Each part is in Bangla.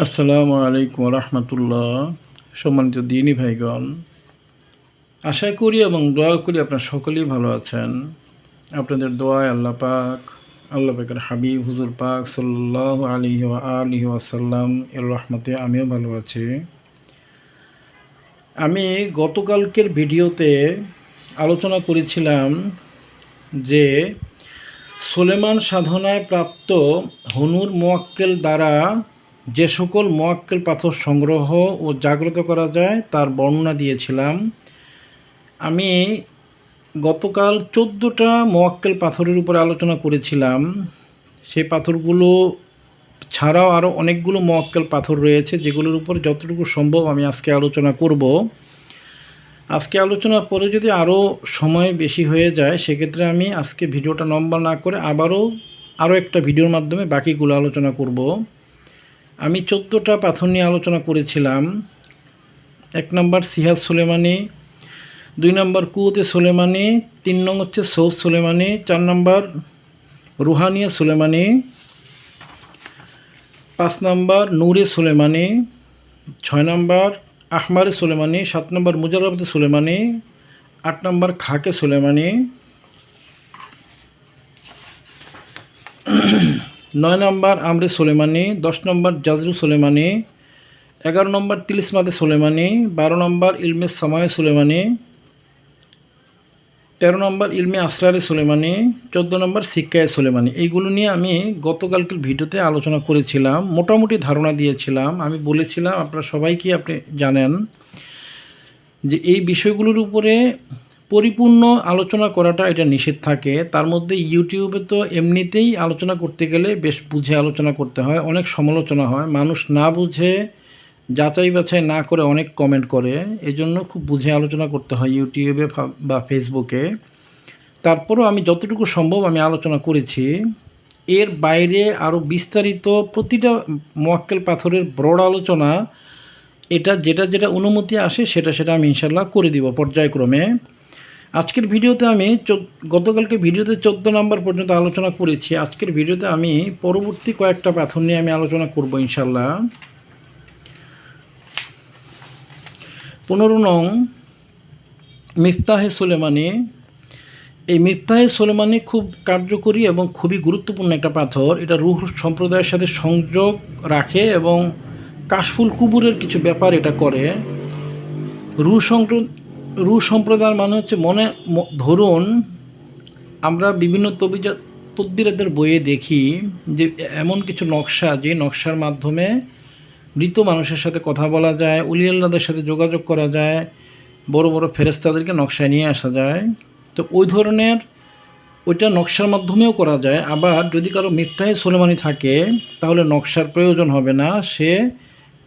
আসসালামু আলাইকুম রহমতুল্লাহ। সম্মানিত দিনী ভাইগণ, আশা করি এবং দোয়া করি আপনার সকলেই ভালো আছেন। আপনাদের দোয়ায় আল্লাহ পাক, আল্লাহ পাকের হাবিব হুজুর পাক সাল্লাহ আলী আলী আসাল্লাম এর রহমতে আমিও ভালো আছি। আমি গতকালকের ভিডিওতে আলোচনা করেছিলাম যে সোলেমান সাধনায় প্রাপ্ত হনুর মোয়াক্কেল দ্বারা যে সকল মোয়াক্কেল পাথর সংগ্রহ ও জাগ্রত করা যায়, তার বর্ণনা দিয়েছিলাম। আমি গতকাল চোদ্দোটা মোয়াক্কেল পাথরের উপরে আলোচনা করেছিলাম। সেই পাথরগুলো ছাড়াও আরও অনেকগুলো মোয়াক্কেল পাথর রয়েছে, যেগুলোর উপর যতটুকু সম্ভব আমি আজকে আলোচনা করব। আজকে আলোচনার পরে যদি আরও সময় বেশি হয়ে যায়, সেক্ষেত্রে আমি আজকে ভিডিওটা লম্বা না করে আবারও আরও একটা ভিডিওর মাধ্যমে বাকিগুলো আলোচনা করব। আমি চোদ্দোটা পাথর নিয়ে আলোচনা করেছিলাম। এক নম্বর সিহাজ সুলেমানি, দুই নম্বর কুয়াতে সুলেমানি, তিন নং হচ্ছে সৌদ সুলেমানি, চার নম্বর রুহানিয়া সুলেমানি, পাঁচ নম্বর নূরে সুলেমানি, ছয় নম্বর আহমারে সুলেমানি, সাত নম্বর মুজারবাদে সুলেমানি, আট নম্বর খাকে সুলেমানি। নয় নম্বর আমরে সোলেমানি, দশ নম্বর জাজরু সুলেমানি, এগারো নম্বর তিলিসমাদে সোলেমানি, বারো নম্বর ইলমে সামায় সুলেমানি, তেরো নম্বর ইলমে আসরারে সুলেমানি, চোদ্দ নম্বর শিক্ষায় সোলেমানি। এইগুলো নিয়ে আমি গতকালকের ভিডিওতে আলোচনা করেছিলাম, মোটামুটি ধারণা দিয়েছিলাম। আমি বলেছিলাম, আপনারা সবাই কি আপনি জানেন যে এই বিষয়গুলোর উপরে পরিপূর্ণ আলোচনা করাটা এটা নিষেধ থাকে। তার মধ্যে ইউটিউবে তো এমনিতেই আলোচনা করতে গেলে বেশ বুঝে আলোচনা করতে হয়, অনেক সমালোচনা হয়। মানুষ না বুঝে যাচাই বাছাই না করে অনেক কমেন্ট করে। এজন্য খুব বুঝে আলোচনা করতে হয় ইউটিউবে বা ফেসবুকে তারপরও আমি যতটুকু সম্ভব আমি আলোচনা করেছি। এর বাইরে আরও বিস্তারিত প্রতিটা মোয়াক্কেল পাথরের বড় আলোচনা, এটা যেটা যেটা অনুমতি আসে সেটা সেটা আমি ইনশাল্লাহ করে দিব পর্যায়ক্রমে। আজকের ভিডিওতে আমি গতকালকে ভিডিওতে চোদ্দ নম্বর পর্যন্ত আলোচনা করেছি। আজকের ভিডিওতে আমি পরবর্তী কয়েকটা পাথর নিয়ে আমি আলোচনা করব ইনশাল্লাহ পনেরো নং, মিফতাহে সুলেমানি। এই মিফতাহে সুলেমানি খুব কার্যকরী এবং খুবই গুরুত্বপূর্ণ একটা পাথর। এটা রুহ সম্প্রদায়ের সাথে সংযোগ রাখে এবং কাশফুল কুবুরের কিছু ব্যাপার এটা করে। রু রু সম্প্রদায়ের মানে হচ্ছে মনে ধরুন আমরা বিভিন্ন তবিজা তদ্বিরাদের বইয়ে দেখি যে এমন কিছু নকশা যে নকশার মাধ্যমে মৃত মানুষের সাথে কথা বলা যায় উলিয়াল্লাদের সাথে যোগাযোগ করা যায়, বড় বড় ফেরেস্তাদেরকে নকশায় নিয়ে আসা যায়। তো ওই ধরনের ওইটা নকশার মাধ্যমেও করা যায়। আবার যদি কারও মিথ্যায় সোলেমানি থাকে, তাহলে নকশার প্রয়োজন হবে না। সে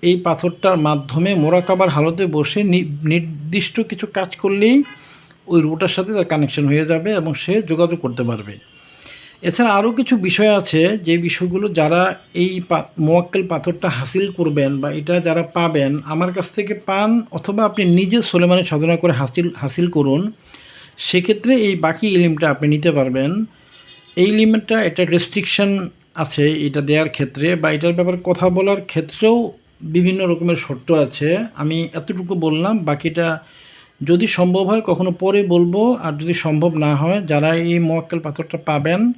এই পাথরটার মাধ্যমে মোরাকাবার হালতে বসে নির্দিষ্ট কিছু কাজ করলেই ওই রুটার সাথে তার কানেকশন হয়ে যাবে এবং সে যোগাযোগ করতে পারবে। এছাড়া আরও কিছু বিষয় আছে যে বিষয়গুলো যারা এই মোয়াক্কেল পাথরটা হাসিল করবেন বা এটা যারা পাবেন, আমার কাছ থেকে পান অথবা আপনি নিজে সোলেমানি সাধনা করে হাসিল হাসিল করুন, সেক্ষেত্রে এই বাকি ইলিমটা আপনি নিতে পারবেন। এই লিমিটটা একটা রেস্ট্রিকশন আছে এটা দেওয়ার ক্ষেত্রে বা এটার ব্যাপারে কথা বলার ক্ষেত্রেও বিভিন্ন রকমের শর্ত আছে। আমি এতটুকু বললাম, বাকিটা যদি সম্ভব হয় কখনো পরে বলব, আর যদি সম্ভব না হয়, যারা এই মোয়াক্কেল পাথরটা পাবেন,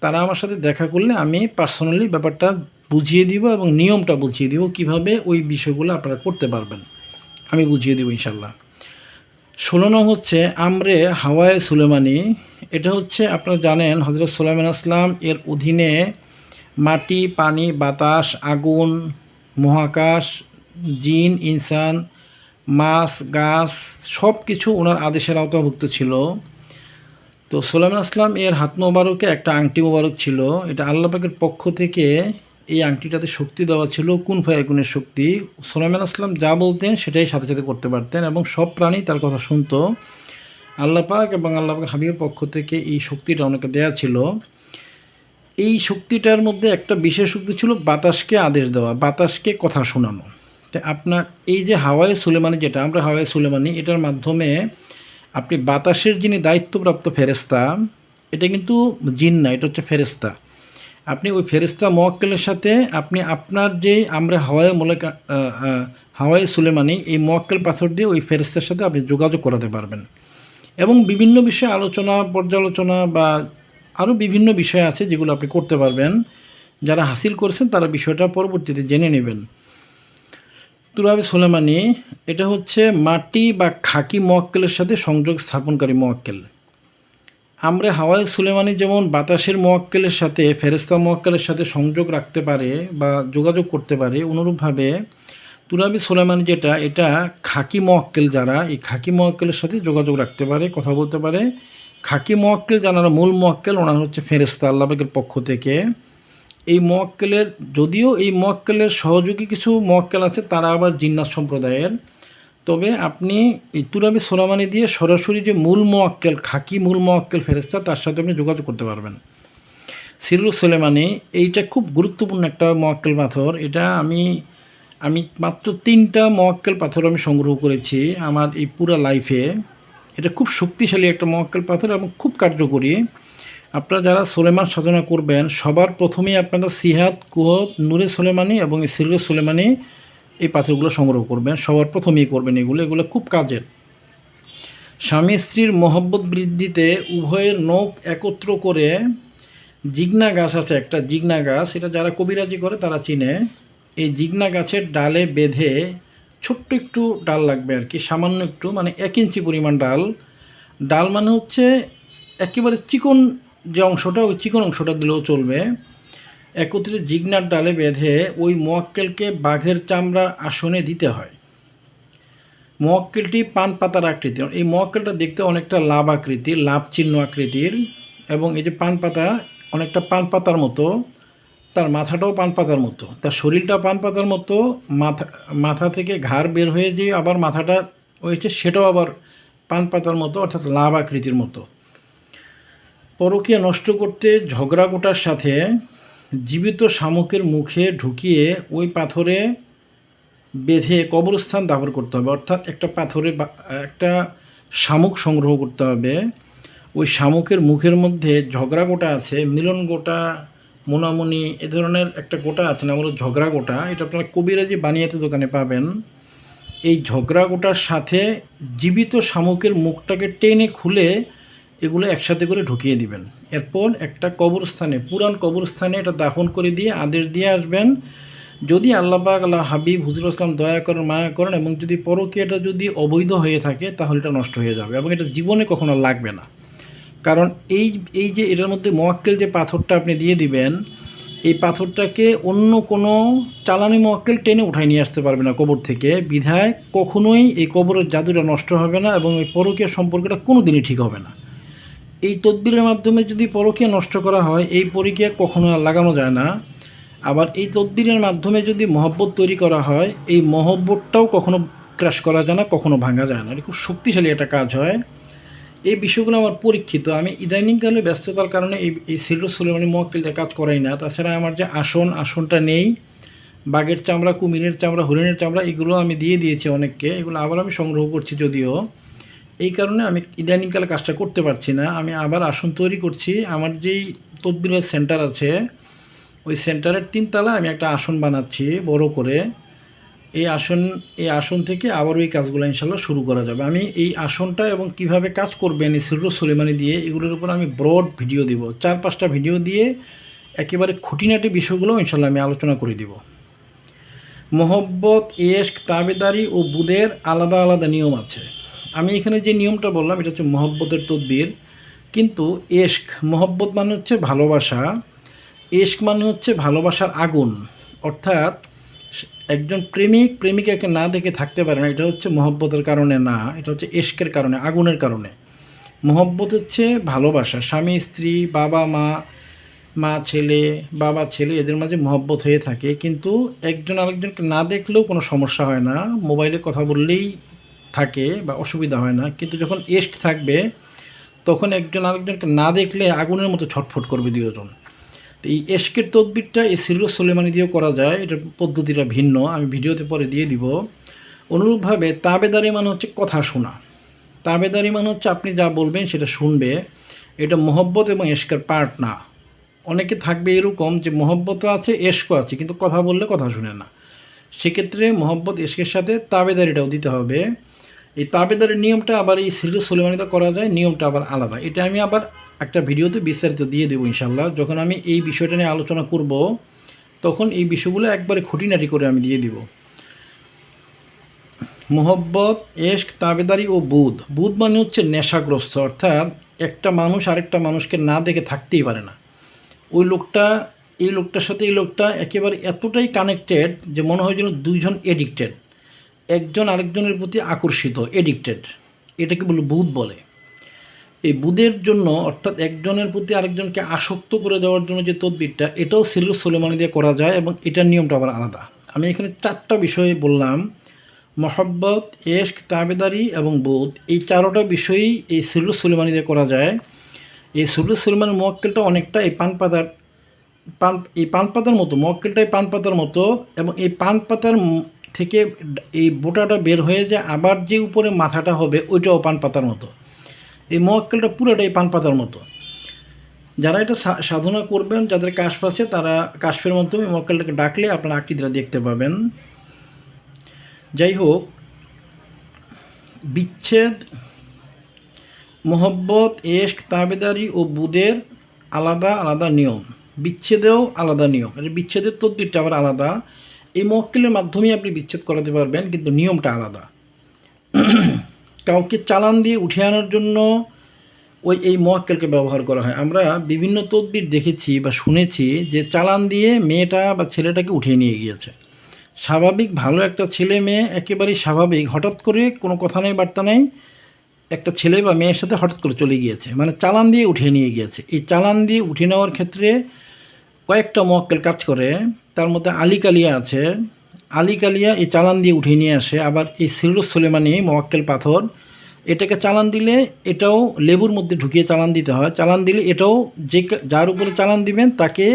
তারা আমার সাথে দেখা করলে আমি পার্সোনালি ব্যাপারটা বুঝিয়ে দিব এবং নিয়মটা বুঝিয়ে দিব কীভাবে ওই বিষয়গুলো আপনারা করতে পারবেন। আমি বুঝিয়ে দিব ইনশাল্লাহ ষোলো নং হচ্ছে আমরে হাওয়ায় সুলেমানি। এটা হচ্ছে আপনারা জানেন হজরত সুলাইমান আসলাম এর অধীনে মাটি, পানি, বাতাস, আগুন মহাকাশ, জিন, ইনসান, মাছ, গাছ সব কিছু ওনার আদেশের আওতাভুক্ত ছিল। তো সোলাইমান আসলাম, এর হাত মোবারকে একটা আংটি মোবারক ছিল। এটা আল্লাহ পাকের পক্ষ থেকে এই আংটিটাতে শক্তি দেওয়া ছিল, কোন ফায়াকুনের শক্তি। সোলাইমান আসলাম যা বলতেন সেটাই সাথে সাথে করতে পারতেন এবং সব প্রাণী তার কথা শুনতো। আল্লাহ পাক এবং আল্লাহ পাকের হাবিবের পক্ষ থেকে এই শক্তিটা ওনাকে দেয়া ছিল। এই শক্তিটার মধ্যে একটা বিশেষ শক্তি ছিল বাতাসকে আদেশ দেওয়া, বাতাসকে কথা শোনানো। তো আপনার এই যে হাওয়াই সুলেমানি যেটা, আমরা হাওয়াই সুলেমানি, এটার মাধ্যমে আপনি বাতাসের যিনি দায়িত্বপ্রাপ্ত ফেরেস্তা এটা কিন্তু জিন না, এটা হচ্ছে ফেরেস্তা আপনি ওই ফেরেস্তা মোয়াক্কেলের সাথে আপনি আপনার যে আমরা হাওয়াই মোলেকা হাওয়াই সুলেমানি, এই মোয়াক্কেল পাথর দিয়ে ওই ফেরেস্তার সাথে আপনি যোগাযোগ করাতে পারবেন। এবং বিভিন্ন বিষয়ে আলোচনা, পর্যালোচনা বা আরও বিভিন্ন বিষয় আছে যেগুলো আপনি করতে পারবেন। যারা হাসিল করছেন তারা বিষয়টা পরবর্তীতে জেনে নেবেন। তুরাবি সোলেমানি, এটা হচ্ছে মাটি বা খাকি মোয়াক্কেলের সাথে সংযোগ স্থাপনকারী মোয়াক্কেল আমরা হাওয়াই সুলেমানি যেমন বাতাসের মোয়াক্কেলের সাথে ফেরেস্তা মোয়াক্কেলের সাথে সংযোগ রাখতে পারে বা যোগাযোগ করতে পারে, অনুরূপভাবে তুরাবি সোলেমানি যেটা, এটা খাকি মোয়াক্কেল যারা, এই খাকি মোয়াক্কেলের সাথে যোগাযোগ রাখতে পারে, কথা বলতে পারে। খাকি মোয়াক্কেল যারা মূল মোয়াক্কেল ওনার হচ্ছে ফেরেস্তা আল্লাহের পক্ষ থেকে। এই মোয়াক্কেলের যদিও এই মোয়াক্কেলের সহযোগী কিছু মোয়াক্কেল আছে, তারা আবার জিন্নাত সম্প্রদায়ের। তবে আপনি এই তুরাবি সোলামানি দিয়ে সরাসরি যে মূল মোয়াক্কেল খাকি মূল মোয়াক্কেল ফেরেস্তা তার সাথে আপনি যোগাযোগ করতে পারবেন। সিরুল সোলেমানি, এইটা খুব গুরুত্বপূর্ণ একটা মোয়াক্কেল পাথর। এটা আমি আমি মাত্র তিনটা মোয়াক্কেল পাথর আমি সংগ্রহ করেছি আমার এই পুরা লাইফে। এটা খুব শক্তিশালী একটা মোয়াক্কেল পাথর এবং খুব কার্যকরী। আপনারা যারা সোলেমান সাধনা করবেন, সবার প্রথমেই আপনারা সিহাত কুহত নূরে সোলেমানি এবং সিরুল সোলেমানি এই পাথরগুলো সংগ্রহ করবেন। সবার প্রথমেই করবেন এগুলো। এগুলো খুব কাজের। স্বামী স্ত্রীর মহব্বত বৃদ্ধিতে উভয়ের নখ একত্র করে জিগনা গাছ আছে একটা, জিগনা গাছ। এটা যারা কবিরাজি করে তারা চিনে। এই জিগনা গাছের ডালে বেঁধে ছোট্ট একটু ডাল লাগবে আর কি, সামান্য একটু মানে এক ইঞ্চি পরিমাণ ডাল। ডাল মানে হচ্ছে একেবারে চিকন যে অংশটা, ওই চিকন অংশটা দিলেও চলবে। একত্রে জিগনার ডালে বেঁধে ওই মোয়াক্কেলকে বাঘের চামড়া আসনে দিতে হয়। মোয়াক্কেলটি পান পাতার আকৃতির, এই মোয়াক্কেলটা দেখতে অনেকটা লাভ আকৃতির, লাভ চিহ্ন আকৃতির, এবং এই যে পান পাতা অনেকটা পান পাতার মতো। তার মাথাটাও পান পাতার মতো, তার শরীরটা পান পাতার মতো, মাথা মাথা থেকে ঘাড় বের হয়ে যে আবার মাথাটা হয়েছে সেটাও আবার পান পাতার মতো, অর্থাৎ লাভ আকৃতির মতো। পরকীয়া নষ্ট করতে ঝগড়া গোটার সাথে জীবিত শামুকের মুখে ঢুকিয়ে ওই পাথরে বেঁধে কবরস্থান দাবর করতে হবে, অর্থাৎ একটা পাথরে একটা শামুক সংগ্রহ করতে হবে। ওই শামুকের মুখের মধ্যে ঝগড়া গোটা আছে, মিলন গোটা মোনামুনি, এ ধরনের একটা গোটা আছে না বলো ঝগড়া গোটা। এটা আপনারা কবিরাজি বানিয়াতে দোকানে পাবেন। এই ঝগড়া গোটার সাথে জীবিত শামুকের মুখটাকে টেনে খুলে এগুলো একসাথে করে ঢুকিয়ে দিবেন। এরপর একটা কবরস্থানে পুরান কবরস্থানে এটা দাফন করে দিয়ে আদেশ দিয়ে আসবেন, যদি আল্লাহবাক আল্লাহ হাবিব, হুজুর আসলাম দয়া করেন, মায়া করেন এবং যদি পরকীয়াটা যদি অবৈধ হয়ে থাকে, তাহলে এটা নষ্ট হয়ে যাবে এবং এটা জীবনে কখনো লাগবে না। কারণ এই এই যে এটার মধ্যে মোয়াক্কেল যে পাথরটা আপনি দিয়ে দিবেন, এই পাথরটাকে অন্য কোনো চালানি মোয়াক্কেল টেনে উঠায় নিয়ে আসতে পারবে না কবর থেকে। বিধায় কখনোই এই কবরের জাদুটা নষ্ট হবে না এবং এই পরকীয়া সম্পর্কটা কোনো দিনই ঠিক হবে না। এই তদবিরের মাধ্যমে যদি পরকীয়া নষ্ট করা হয়, এই পরকীয়া কখনো আর লাগানো যায় না। আবার এই তদবিরের মাধ্যমে যদি মহব্বত তৈরি করা হয়, এই মহব্বতটাও কখনো ক্রাশ করা যায় না, কখনো ভাঙা যায় না। এটা খুব শক্তিশালী একটা কাজ হয়। এই বিষয়গুলো আমার পরীক্ষিত। আমি ইদানিংকালে ব্যস্ততার কারণে এই এই সিলর সুলেমানি মোয়াক্কিলটা কাজ করাই না। তাছাড়া আমার যে আসন, আসনটা নেই, বাঘের চামড়া, কুমিরের চামড়া, হরিণের চামড়া, এগুলো আমি দিয়ে দিয়েছি অনেককে। এগুলো আবার আমি সংগ্রহ করছি যদিও। এই কারণে আমি ইদানিংকালে কাজটা করতে পারছি না। আমি আবার আসন তৈরি করছি। আমার যেই তদবিরের সেন্টার আছে, ওই সেন্টারের তিনতলা আমি একটা আসন বানাচ্ছি, বড় করে। এই আসন এই আসন থেকে আবার ওই কাজগুলো ইনশাল্লাহ শুরু করা যাবে। আমি এই আসনটা এবং কীভাবে কাজ করবেন এই সিরু সুলেমানি দিয়ে, এগুলোর উপর আমি ব্রড ভিডিও দিব। চার পাঁচটা ভিডিও দিয়ে একেবারে খুঁটিনাটি বিষয়গুলো ইনশাল্লাহ আমি আলোচনা করে দিব। মোহব্বত, এশক, তাবেদারি ও বুদের আলাদা আলাদা নিয়ম আছে। আমি এখানে যে নিয়মটা বললাম, এটা হচ্ছে মহব্বতের তদবির। কিন্তু এশক, মহব্বত মানে হচ্ছে ভালোবাসা। এশক মানে হচ্ছে ভালোবাসার আগুন। অর্থাৎ একজন প্রেমিক, প্রেমিকাকে না দেখে থাকতে পারে না, এটা হচ্ছে মহব্বতের কারণে না, এটা হচ্ছে এশকের কারণে, আগুনের কারণে। মহব্বত হচ্ছে ভালোবাসা, স্বামী, স্ত্রী, বাবা, মা মা, ছেলে, বাবা, ছেলে, এদের মাঝে মহব্বত হয়ে থাকে, কিন্তু একজন আরেকজনকে না দেখলেও কোনো সমস্যা হয় না, মোবাইলে কথা বললেই থাকে বা অসুবিধা হয় না, কিন্তু যখন এস্ট থাকবে, তখন একজন আরেকজনকে না দেখলে আগুনের মতো ছটফট করবে দুজন তো এই এশকের তদবিরটা এই সিরুল সোলেমানি দিয়েও করা যায়, এটার পদ্ধতিটা ভিন্ন, আমি ভিডিওতে পরে দিয়ে দিব। অনুরূপভাবে তাবেদারি মানে হচ্ছে কথা শোনা। তাবেদারি মানে হচ্ছে আপনি যা বলবেন সেটা শুনবে। এটা মোহব্বত এবং এশকের পার্ট না। অনেকে থাকবে এরকম যে মহব্বতও আছে এশকও আছে, কিন্তু কথা বললে কথা শুনে না। সেক্ষেত্রে মহব্বত এশকের সাথে তাবেদারিটাও দিতে হবে। এই তাবেদারের নিয়মটা আবার এই সিরিজ সোলেমানিতে করা যায়, নিয়মটা আবার আলাদা। এটা আমি আবার একটা ভিডিওতে বিস্তারিত দিয়ে দেবো ইনশাল্লাহ যখন আমি এই বিষয়টা নিয়ে আলোচনা করব, তখন এই বিষয়গুলো একবারে খুঁটিনাটি করে আমি দিয়ে দিব। মোহব্বত, এশক, তাবেদারি ও বুধ। বুধ মানে হচ্ছে নেশাগ্রস্ত, অর্থাৎ একটা মানুষ আরেকটা মানুষকে না দেখে থাকতেই পারে না। ওই লোকটা, এই লোকটার সাথে এই লোকটা একেবারে এতটাই কানেক্টেড যে মনে হয় যেন দুইজন এডিক্টেড একজন আরেকজনের প্রতি আকর্ষিত এডিক্টেড এটাকে বলে বুধ বলে। বুধের জন্য অর্থাৎ একজনের প্রতি আরেকজনকে আসক্ত করে দেওয়ার জন্য যে তদবিরটা, এটাও সিরুল সোলেমানি দিয়ে করা যায় এবং এটার নিয়মটা আবার আলাদা। আমি এখানে চারটা বিষয়ে বললাম। মহব্বত, এশক, তাবেদারি এবং বোধ, এই চারোটা বিষয়ই এই সিরুল সুলেমানি দিয়ে করা যায়। এই সিরুল সুলেমানের মোয়াক্কেলটা অনেকটা এই পান পাতার, পান, এই পান পাতার মতো মোয়াক্কেলটাই পান পাতার মতো এবং এই পান পাতার থেকে এই বোটাটা বের হয়ে যায় আবার যে উপরে মাথাটা হবে, ওইটাও পান পাতার মতো। এই মোয়াক্কেলটা পুরোটাই পান পাতার মতো। যারা এটা সাধনা করবেন, যাদের কাশফ আছে, তারা কাশফের মাধ্যমে মোয়াক্কেলটাকে ডাকলে আপনারা আকৃতিটা দেখতে পাবেন। যাই হোক বিচ্ছেদ, মোহব্বত, এশক, তাবেদারি ও বুদের আলাদা আলাদা নিয়ম। বিচ্ছেদেও আলাদা নিয়ম। বিচ্ছেদের তদ্বিরটা আবার আলাদা। এই মক্কেলের মাধ্যমেই আপনি বিচ্ছেদ করাতে পারবেন, কিন্তু নিয়মটা আলাদা। কাউকে চালান দিয়ে উঠে আনার জন্য ওই এই মোয়াক্কেলকে ব্যবহার করা হয়। আমরা বিভিন্ন তদবির দেখেছি বা শুনেছি যে চালান দিয়ে মেয়েটা বা ছেলেটাকে উঠিয়ে নিয়ে গিয়েছে। স্বাভাবিক ভালো একটা ছেলে মেয়ে একেবারেই স্বাভাবিক। হঠাৎ করে কোনো কথা নেই, বার্তা নেই, একটা ছেলে বা মেয়ের সাথে হঠাৎ করে চলে গিয়েছে। মানে চালান দিয়ে উঠিয়ে নিয়ে গিয়েছে। এই চালান দিয়ে উঠিয়ে নেওয়ার ক্ষেত্রে কয়েকটা মক্কেল কাজ করে। তার মধ্যে আলী কালিয়া আছে আলী কালিয়া এই চালান দিয়ে উঠিয়ে নিয়ে আসে। আবার এই সিরুস সুলেমানি, মোয়াক্কেল পাথর, এটাকে চালান দিলে এটাও লেবুর মধ্যে ঢুকিয়ে চালান দিতে হয়। চালান দিলে এটাও যে যার উপরে চালান দিবেন, তাকে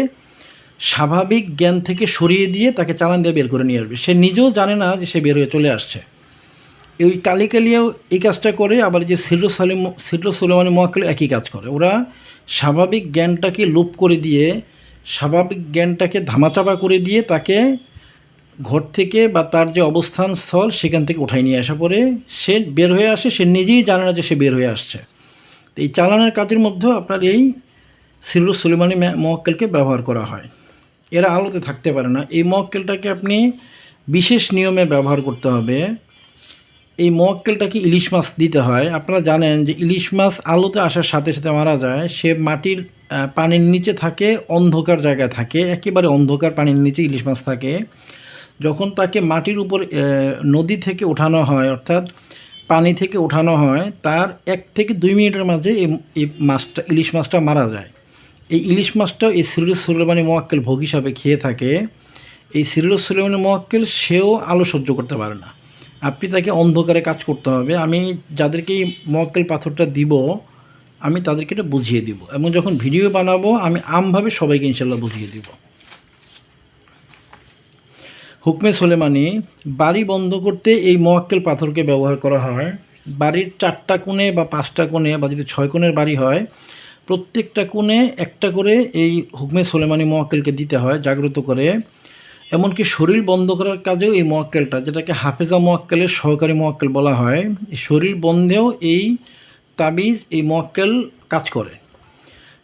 স্বাভাবিক জ্ঞান থেকে সরিয়ে দিয়ে তাকে চালান দিয়ে বের করে নিয়ে আসবে। সে নিজেও জানে না যে সে বের হয়ে চলে আসছে। এই কালিকালিয়াও এই কাজটা করে, আবার যে সিরুল সালিম, সিরুল সুলেমানি, মোয়াক্কেল একই কাজ করে। ওরা স্বাভাবিক জ্ঞানটাকে লোপ করে দিয়ে, স্বাভাবিক জ্ঞানটাকে ধামাচাপা করে দিয়ে তাকে ঘর থেকে বা তার যে অবস্থান স্থল, সেখান থেকে উঠাই নিয়ে আসা পরে সে বের হয়ে আসে, সে নিজেই জানে না যে সে বের হয়ে আসছে। এই চালানের কাজের মধ্যেও আপনার এই সিরুল সুলেমানি মক্কেলকে ব্যবহার করা হয়। এরা আলোতে থাকতে পারে না। এই মক্কেলটাকে আপনি বিশেষ নিয়মে ব্যবহার করতে হবে। এই মক্কেলটাকে ইলিশ মাছ দিতে হয়। আপনারা জানেন যে ইলিশ মাছ আলোতে আসার সাথে সাথে মারা যায়। সে মাটির পানির নিচে থাকে, অন্ধকার জায়গায় থাকে। একেবারে অন্ধকার পানির নিচে ইলিশ মাছ থাকে। যখন তাকে মাটির উপর নদী থেকে ওঠানো হয়, অর্থাৎ পানি থেকে ওঠানো হয়, তার এক থেকে দুই মিনিটের মাঝে এই মাছটা, ইলিশ মাছটা মারা যায়। এই ইলিশ মাছটা এই সিরুল সুলেমানি মোয়াক্কেল ভোগ হিসাবে খেয়ে থাকে। এই সিরুল সুলেমানি মোয়াক্কেল সেও আলো সহ্য করতে পারে না। আপনি তাকে অন্ধকারে কাজ করতে হবে। আমি যাদেরকে এই মোয়াক্কেল পাথরটা দিব, আমি তাদেরকে এটা বুঝিয়ে দিব এবং যখন ভিডিও বানাবো, আমি আমভাবে সবাইকে ইনশাল্লাহ বুঝিয়ে দিব। হুকমে সোলেমানি, বাড়ি বন্ধ করতে এই মোয়াক্কেল পাথরকে ব্যবহার করা হয়। বাড়ির চারটা কোণে বা পাঁচটা কোণে বা যদি ছয় কোণের বাড়ি হয়, প্রত্যেকটা কোণে একটা করে এই হুকমে সোলেমানি মোয়াক্কেলকে দিতে হয় জাগ্রত করে। এমনকি শরীর বন্ধ করার কাজেও এই মোয়াক্কেলটা, যেটাকে হাফেজা মোয়াক্কেলের সহকারী মোয়াক্কেল বলা হয় শরীর বন্ধেও এই তাবিজ, এই মোয়াক্কেল কাজ করে।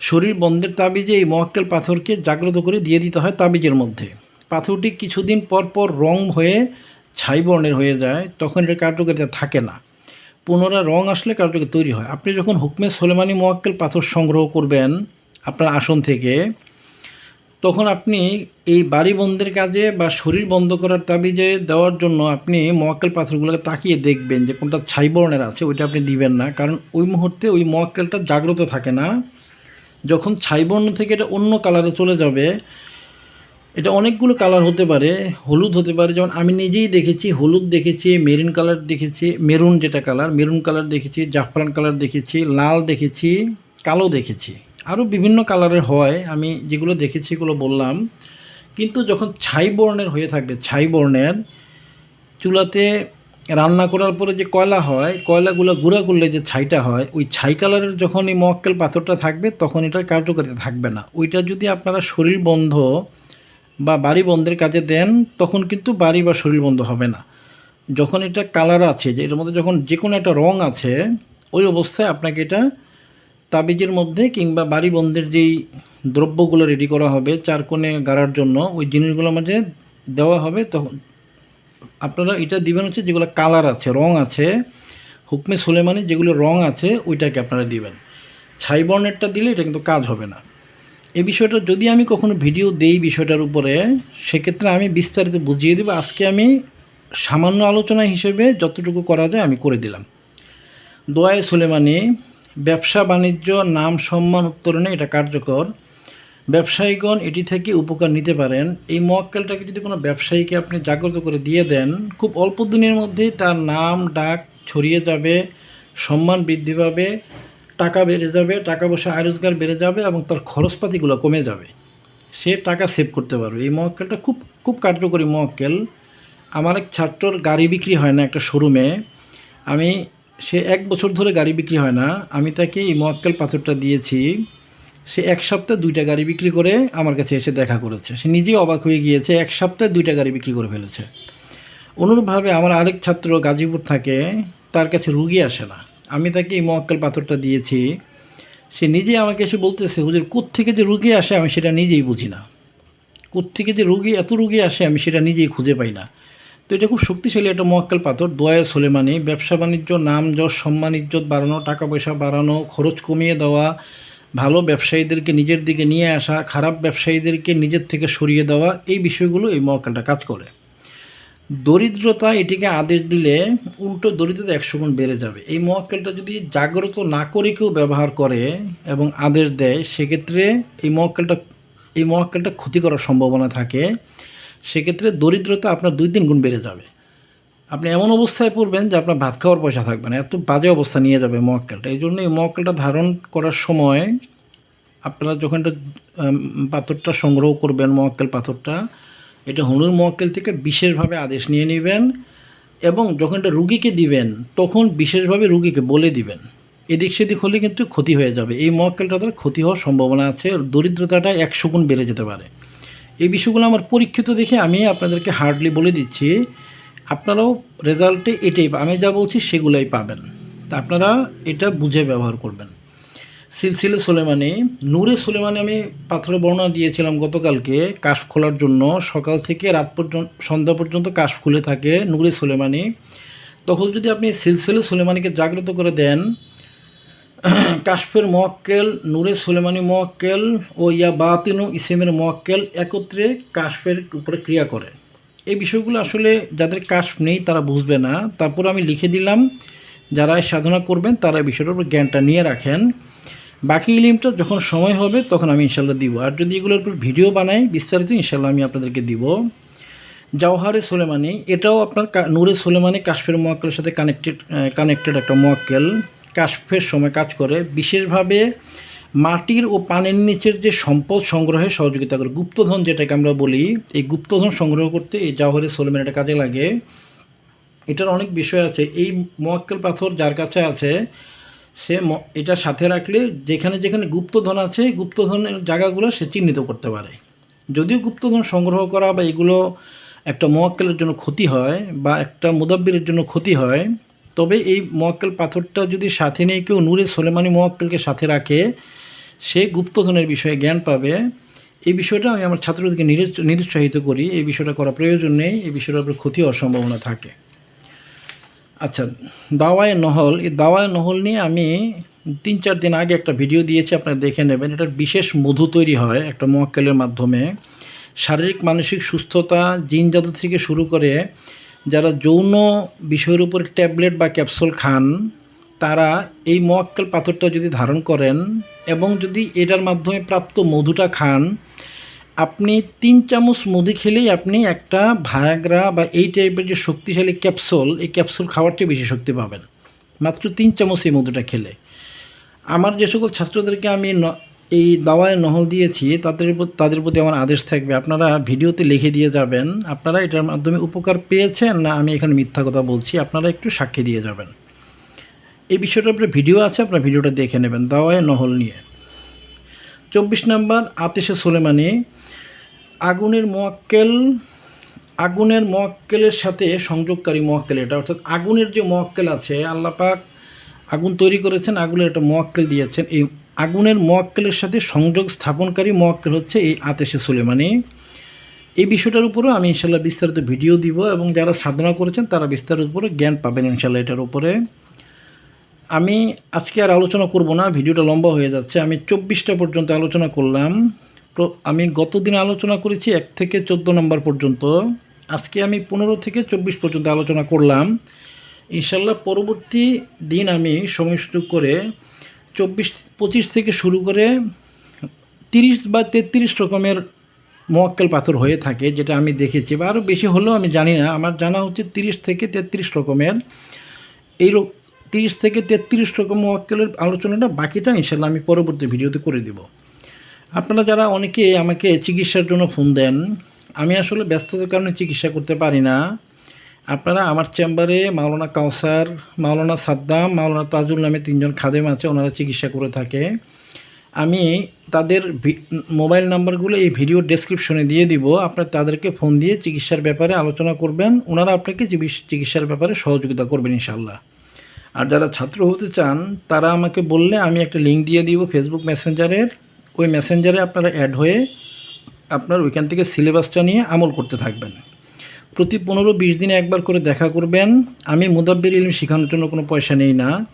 শরীর বন্ধের তাবিজে এই মোয়াক্কেল পাথরকে জাগ্রত করে দিয়ে দিতে হয় তাবিজের মধ্যে। পাথরটি কিছুদিন পর পর রং হয়ে ছাই বর্ণের হয়ে যায়, তখন এর কার্যকারিতা থাকে না। পুনরায় রং আসলে কার্যকর তৈরি হয়। আপনি যখন হুকমে সোলেমানি মোয়াক্কেল পাথর সংগ্রহ করবেন আপনার আসন থেকে, তখন আপনি এই বাড়ি বন্ধের কাজে বা শরীর বন্ধ করার তাবিজে দেওয়ার জন্য আপনি মোয়াক্কেল পাথরগুলোকে তাকিয়ে দেখবেন যে কোনটা ছাই বর্ণের আছে, ওইটা আপনি দিবেন না। কারণ ওই মুহূর্তে ওই মোয়াক্কেলটা জাগ্রত থাকে না। যখন ছাই বর্ণ থেকে এটা অন্য কালারে চলে যাবে এটা অনেকগুলো কালার হতে পারে, হলুদ হতে পারে, যেমন আমি নিজেই দেখেছি, হলুদ দেখেছি মেরুন কালার দেখেছি মেরুন যেটা কালার মেরুন কালার দেখেছি, জাফরান কালার দেখেছি, লাল দেখেছি, কালো দেখেছি। আরও বিভিন্ন কালারের হয়, আমি যেগুলো দেখেছি এগুলো বললাম। কিন্তু যখন ছাই বর্ণের হয়ে থাকবে, ছাই বর্ণের, চুলাতে রান্না করার পরে যে কয়লা হয়, কয়লাগুলো গুঁড়া করলে যে ছাইটা হয়, ওই ছাই কালারের যখন এই মক্কেল পাথরটা থাকবে, তখন এটার কার্যকারিতা থাকবে না। ওইটা যদি আপনারা শরীর বন্ধ বা বাড়ি বন্ধের কাজে দেন, তখন কিন্তু বাড়ি বা শরীর বন্ধ হবে না। যখন এটা কালার আছে, যে এটার মধ্যে যখন যে কোনো একটা রং আছে, ওই অবস্থায় আপনাকে এটা তাবিজের মধ্যে কিংবা বাড়ি বন্ধের যেই দ্রব্যগুলো রেডি করা হবে, চার কোণে গাড়ার জন্য, ওই জিনিসগুলোর মাঝে দেওয়া হবে, তখন আপনারা এটা দিবেন হচ্ছে যেগুলো কালার আছে, রং আছে, হুকমে সুলেমানি যেগুলো রং আছে, ওইটাকে আপনারা দিবেন। ছাই বর্ণেরটা দিলে এটা কিন্তু কাজ হবে না। এই বিষয়টা যদি আমি কখনো ভিডিও দেই বিষয়টার উপরে, সেক্ষেত্রে আমি বিস্তারিত বুঝিয়ে দেবো। আজকে আমি সামান্য আলোচনা হিসেবে যতটুকু করা যায় আমি করে দিলাম। দোয়ায়ে সুলেমানি, ব্যবসা বাণিজ্য, নাম সম্মান উত্তরণে এটা কার্যকর। ব্যবসায়ীগণ এটি থেকে উপকার নিতে পারেন। এই মোয়াক্কেলটাকে যদি কোনো ব্যবসায়ীকে আপনি জাগ্রত করে দিয়ে দেন, খুব অল্প দিনের মধ্যেই তার নাম, ডাক ছড়িয়ে যাবে, সম্মান বৃদ্ধি পাবে। টাকা বেড়ে যাবে, টাকা পয়সা আয় রোজগার বেড়ে যাবে এবং তার খরচপাতিগুলো কমে যাবে। সে টাকা সেভ করতে পারবে। এই মোয়াক্কেলটা খুব খুব কার্যকরী মোয়াক্কেল আমার এক ছাত্রর গাড়ি বিক্রি হয় না, একটা শোরুমে। আমি, সে এক বছর ধরে গাড়ি বিক্রি হয় না। আমি তাকে এই মোয়াক্কেল পাথরটা দিয়েছি। সে এক সপ্তাহে দুইটা গাড়ি বিক্রি করে আমার কাছে এসে দেখা করেছে। সে নিজেই অবাক হয়ে গিয়েছে, এক সপ্তাহে দুইটা গাড়ি বিক্রি করে ফেলেছে। অনুরূপভাবে আমার আরেক ছাত্র গাজীপুর থাকে, তার কাছে রুগী আসে না। আমি তাকে এই মোয়াক্কেল পাথরটা দিয়েছি। সে নিজেই আমাকে এসে বলতেছে, হুজুর থেকে যে রুগী আসে আমি সেটা নিজেই বুঝি না। থেকে যে রুগী, এত রুগী আসে আমি সেটা নিজেই খুঁজে পাই না। তো এটা খুব শক্তিশালী একটা মোয়াক্কেল পাথর। দোয়া সোলেমানি, ব্যবসা বাণিজ্য, নাম যশ, সম্মান, ইজ্জত বাড়ানো টাকা পয়সা বাড়ানো, খরচ কমিয়ে দেওয়া, ভালো ব্যবসায়ীদেরকে নিজের দিকে নিয়ে আসা, খারাপ ব্যবসায়ীদেরকে নিজের থেকে সরিয়ে দেওয়া, এই বিষয়গুলো এই মহাকালটা কাজ করে। দরিদ্রতা এটিকে আদেশ দিলে উল্টো দরিদ্রতা একশো গুণ বেড়ে যাবে। এই মহাকালটা যদি জাগ্রত না করে কেউ ব্যবহার করে এবং আদেশ দেয়, সেক্ষেত্রে এই মহাকালটা এই মহাকালটা ক্ষতি করার সম্ভাবনা থাকে। সেক্ষেত্রে দরিদ্রতা আপনার দুই তিন গুণ বেড়ে যাবে। আপনি এমন অবস্থায় পড়বেন যে আপনার ভাত খাওয়ার পয়সা থাকবে না, এত বাজে অবস্থা নিয়ে যাবে মক্কেলটা এই জন্য এই মক্কেলটা ধারণ করার সময় আপনারা যখন এটা পাথরটা সংগ্রহ করবেন মক্কেল পাথরটা এটা হনুর মক্কেল থেকে বিশেষভাবে আদেশ নিয়ে নেবেন এবং যখন এটা রুগীকে দিবেন, তখন বিশেষভাবে রুগীকে বলে দিবেন। এদিক সেদিক হলে কিন্তু ক্ষতি হয়ে যাবে। এই মক্কেলটা দ্বারা ক্ষতি হওয়ার সম্ভাবনা আছে দরিদ্রতাটা একশো গুণ বেড়ে যেতে পারে। এই বিষয়গুলো আমার পরীক্ষিত দেখে আমি আপনাদেরকে হার্ডলি বলে দিচ্ছি। আপনারাও রেজাল্টে এটাই, আমি যা বলছি সেগুলোই পাবেন। তা আপনারা এটা বুঝে ব্যবহার করবেন। সিলসিলে সোলেমানি, নূরে সোলেমানি আমি পাথরের বর্ণনা দিয়েছিলাম গতকালকে, কাশ খোলার জন্য। সকাল থেকে রাত পর্যন্ত, সন্ধ্যা পর্যন্ত কাশ খুলে থাকে নূরে সোলেমানি। তখন যদি আপনি সিলসিলে সোলেমানিকে জাগ্রত করে দেন, কাশফের মোয়াক্কেল, নূরে সোলেমানি মোয়াক্কেল ও ইয়া বাতিনু ইসেমের মোয়াক্কেল একত্রে কাশফের উপরে ক্রিয়া করে। এই বিষয়গুলো আসলে যাদের কাশ নেই তারা বুঝবে না। তারপর আমি লিখে দিলাম, যারা সাধনা করবেন তারা বিষয়টার উপর জ্ঞানটা নিয়ে রাখেন। বাকি ইলিমটা যখন সময় হবে, তখন আমি ইনশাল্লাহ দিব। আর যদি এগুলোর উপর ভিডিও বানাই, বিস্তারিত ইনশাল্লাহ আমি আপনাদেরকে দিব। জওহারে সোলেমানি, এটাও আপনার নূরে সোলেমানি কাশফের মোয়াক্কেলের সাথে কানেক্টেড কানেক্টেড একটা মোয়াক্কেল। কাশফের সময় কাজ করে। বিশেষভাবে মাটির ও পানির নিচের যে সম্পদ সংগ্রহে সহযোগিতা করে। গুপ্তধন যেটাকে আমরা বলি, এই গুপ্তধন সংগ্রহ করতে এই জাওহরে সোলেমেন এটা কাজে লাগে। এটার অনেক বিষয় আছে। এই মোয়াক্কেল পাথর যার কাছে আছে সে এটা সাথে রাখলে যেখানে যেখানে গুপ্তধন আছে, গুপ্তধনের জায়গাগুলো সে চিহ্নিত করতে পারে। যদিও গুপ্তধন সংগ্রহ করা বা এগুলো একটা মোয়াক্কেলের জন্য ক্ষতি হয় বা একটা মুদাব্বিরের জন্য ক্ষতি হয়, তবে এই মোয়াক্কেল পাথরটা যদি সাথে নিয়ে কেউ নূরে সোলেমানি মোয়াক্কেলকে সাথে রাখে, সে গুপ্তধনের বিষয়ে জ্ঞান পাবে। এই বিষয়টা আমি আমার ছাত্রদেরকে নিরুৎসাহিত করি। এই বিষয়টা করা প্রয়োজন নেই। এই বিষয়টার উপরে ক্ষতি হওয়ার সম্ভাবনা থাকে। আচ্ছা দাওয়ায় নহল, এই দাওয়ায় নহল নিয়ে আমি তিন চার দিন আগে একটা ভিডিও দিয়েছি, আপনারা দেখে নেবেন। এটার বিশেষ মধু তৈরি হয় একটা মোয়াক্কেলের মাধ্যমে। শারীরিক, মানসিক সুস্থতা জিন জাদু থেকে শুরু করে যারা যৌন বিষয়ের উপর ট্যাবলেট বা ক্যাপসুল খান, তারা এই মোয়াক্কেল পাথরটা যদি ধারণ করেন এবং যদি এটার মাধ্যমে প্রাপ্ত মধুটা খান আপনি তিন চামচ মুদি খেলেই আপনি একটা ভায়াগ্রা বা এই টাইপের যে শক্তিশালী ক্যাপসুল এই ক্যাপসুল খাওয়ার চেয়ে বেশি শক্তি পাবেন। মাত্র তিন চামচ এই মধুটা খেলে। আমার যে সকল ছাত্রদেরকে আমি এই দাওয়ায় নহল দিয়েছি, তাদের তাদের প্রতি আমার আদেশ থাকবে, আপনারা ভিডিওতে লিখে দিয়ে যাবেন। আপনারা এটার মাধ্যমে উপকার পেয়েছেন, না আমি এখানে মিথ্যা কথা বলছি, আপনারা একটু সাক্ষী দিয়ে যাবেন। এই বিষয়টার উপরে ভিডিও আছে, আপনারা ভিডিওটা দেখে নেবেন, দাওয়ায় নহল নিয়ে। চব্বিশ নম্বর আতিশে সোলেমানি আগুনের মোয়াক্কেল, আগুনের মোয়াক্কেলের সাথে সংযোগকারী মোয়াক্কেল এটা, অর্থাৎ আগুনের যে মোয়াক্কেল আছে, আল্লাহ পাক আগুন তৈরি করেছেন, আগুনের একটা মোয়াক্কেল দিয়েছেন। এই আগুনের মোয়াক্কেলের সাথে সংযোগ স্থাপনকারী মোয়াক্কেল হচ্ছে এই আতেশে সুলেমানি। এই বিষয়টার উপরেও আমি ইনশাল্লাহ বিস্তারিত ভিডিও দিব এবং যারা সাধনা করেছেন, তারা বিস্তারিত উপরে জ্ঞান পাবেন ইনশাল্লাহ এটার উপরে। আমি আজকে আর আলোচনা করব না, ভিডিওটা লম্বা হয়ে যাচ্ছে। আমি চব্বিশটা পর্যন্ত আলোচনা করলাম। আমি গতদিন আলোচনা করেছি এক থেকে চোদ্দ নম্বর পর্যন্ত। আজকে আমি পনেরো থেকে চব্বিশ পর্যন্ত আলোচনা করলাম। ইনশাল্লাহ পরবর্তী দিন আমি সময় সুযোগ করে চব্বিশ, পঁচিশ থেকে শুরু করে তিরিশ বা তেত্রিশ রকমের মোয়াক্কেল পাথর হয়ে থাকে, যেটা আমি দেখেছি। বা আরও বেশি হলেও আমি জানি না, আমার জানা হচ্ছে তিরিশ থেকে তেত্রিশ রকমের। এই তিরিশ থেকে তেত্রিশ রকম মোয়াক্কেলের আলোচনাটা বাকিটা ইনশাল্লাহ আমি পরবর্তী ভিডিওতে করে দেব। আপনারা যারা অনেকে আমাকে চিকিৎসার জন্য ফোন দেন, আমি আসলে ব্যস্ততার কারণে চিকিৎসা করতে পারি না। আপনারা আমার চেম্বারে মাওলানা কাউসার, মাওলানা সাদ্দাম, মাওলানা তাজুল নামে তিনজন খাদেম আছে, ওনারা চিকিৎসা করে থাকে। আমি তাদের মোবাইল নাম্বারগুলো এই ভিডিও ডেসক্রিপশনে দিয়ে দিব। আপনার তাদেরকে ফোন দিয়ে চিকিৎসার ব্যাপারে আলোচনা করবেন। ওনারা আপনাকে চিকিৎসার ব্যাপারে সহযোগিতা করবেন ইনশাল্লাহ আর যারা ছাত্র হতে চান, তারা আমাকে বললে আমি একটা লিঙ্ক দিয়ে দিব ফেসবুক মেসেঞ্জারের ওই মেসেঞ্জারে আপনারা অ্যাড হয়ে আপনার ওইখান থেকে সিলেবাসটা নিয়ে আমল করতে থাকবেন। প্রতি পনেরো বিশ দিনে একবার করে দেখা করবেন। আমি মুদাব্বির ইলম শেখানোর জন্য কোনো পয়সা নেই না।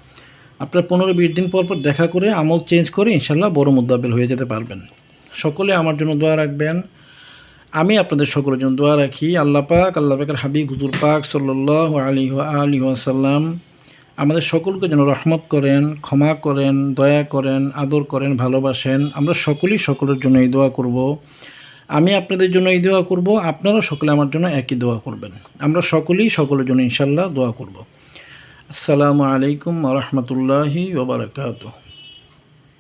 আপনার পনেরো বিশ দিন পর পর দেখা করে আমল চেঞ্জ করে ইনশাল্লাহ বড় মুদাব্বির হয়ে যেতে পারবেন। সকলে আমার জন্য দোয়া রাখবেন। আমি আপনাদের সকলের জন্য দোয়া রাখি। আল্লাহ পাক, আল্লাহ পাকের হাবিব, হুজুর পাক সাল্লাহ আলী আলী আসাল্লাম আমাদের সকলকে যেন রহমত করেন, ক্ষমা করেন, দয়া করেন, আদর করেন, ভালোবাসেন, আমরা সকলেই সকলের জন্য এই দোয়া করব। আমি আপনাদের জন্য এই দোয়া করব আপনারা সকলে আমার জন্য একই দোয়া করবেন। আমরা সকলেই সকলের জন্য ইনশাল্লাহ দোয়া করব। আসসালামু আলাইকুম রহমতুল্লাহি ওবরাকাতুহ